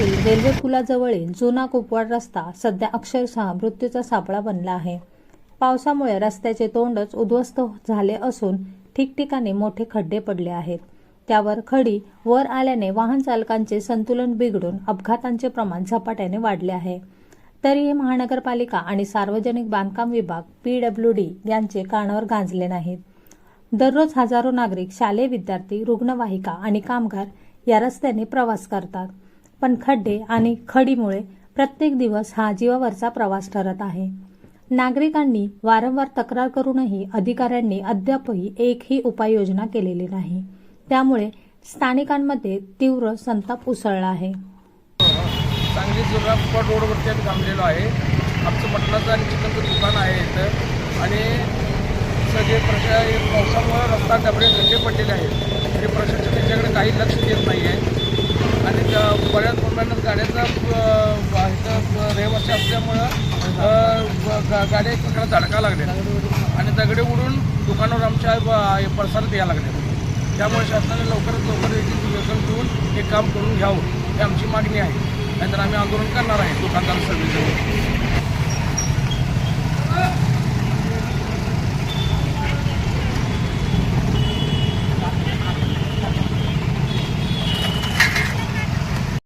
Railway पुलाजवळील जुना कुपवाड रस्ता सध्या अक्षरशः मृत्यूचा सापळा बनला आहे. पावसामुळे रस्त्याचे तोंडच उद्ध्वस्त झाले असून ठिकठिकाणी मोठे खड्डे पडले आहेत. त्यावर खडी वर आल्याने वाहन चालकांचे संतुलन बिघडून अपघातांचे प्रमाण झपाट्याने वाढले आहे. तरीही महानगरपालिका आणि सार्वजनिक बांधकाम विभाग पीडब्ल्यू डी यांचे कानावर गांजले नाहीत. दररोज हजारो नागरिक शालेय विद्यार्थी रुग्णवाहिका आणि कामगार या रस्त्याने प्रवास करतात. पण खड्डे आणि खडीमुळे प्रत्येक दिवस हा जीवावरचा प्रवास ठरत आहे. नागरिकांनी वारंवार तक्रार करूनही अधिकाऱ्यांनी अद्यापही एकही उपाययोजना केलेली नाही. त्यामुळे स्थानिकांमध्ये तीव्र संताप उसळला आहे. सांगली जुना फुकट रोडवरती आम्ही थांबलेलो आहे. आमचं मटणाचं आणि चिकनचं दुकान आहे इथं. आणि सगळे प्रशा पावसामुळे रस्ता डबडे खड्डे पडलेले आहेत. तरी प्रशासन त्याच्याकडे काही लक्ष देत नाही आहे. आणि त्या बऱ्याच प्रमाणात गाड्यांचा इथं रहिवासी असल्यामुळं अ, ग- गा- गाड्या एकमेकाला धडका लागल्या आणि दगडे उडून दुकानावर आमच्या ब- यायला लागले त्यामुळे शासनाने लवकरात लवकर याची व्यसन देऊन हे काम करून घ्यावं ही आमची मागणी आहे. नाहीतर आम्ही आंदोलन करणार आहे दुकानदार सर्विस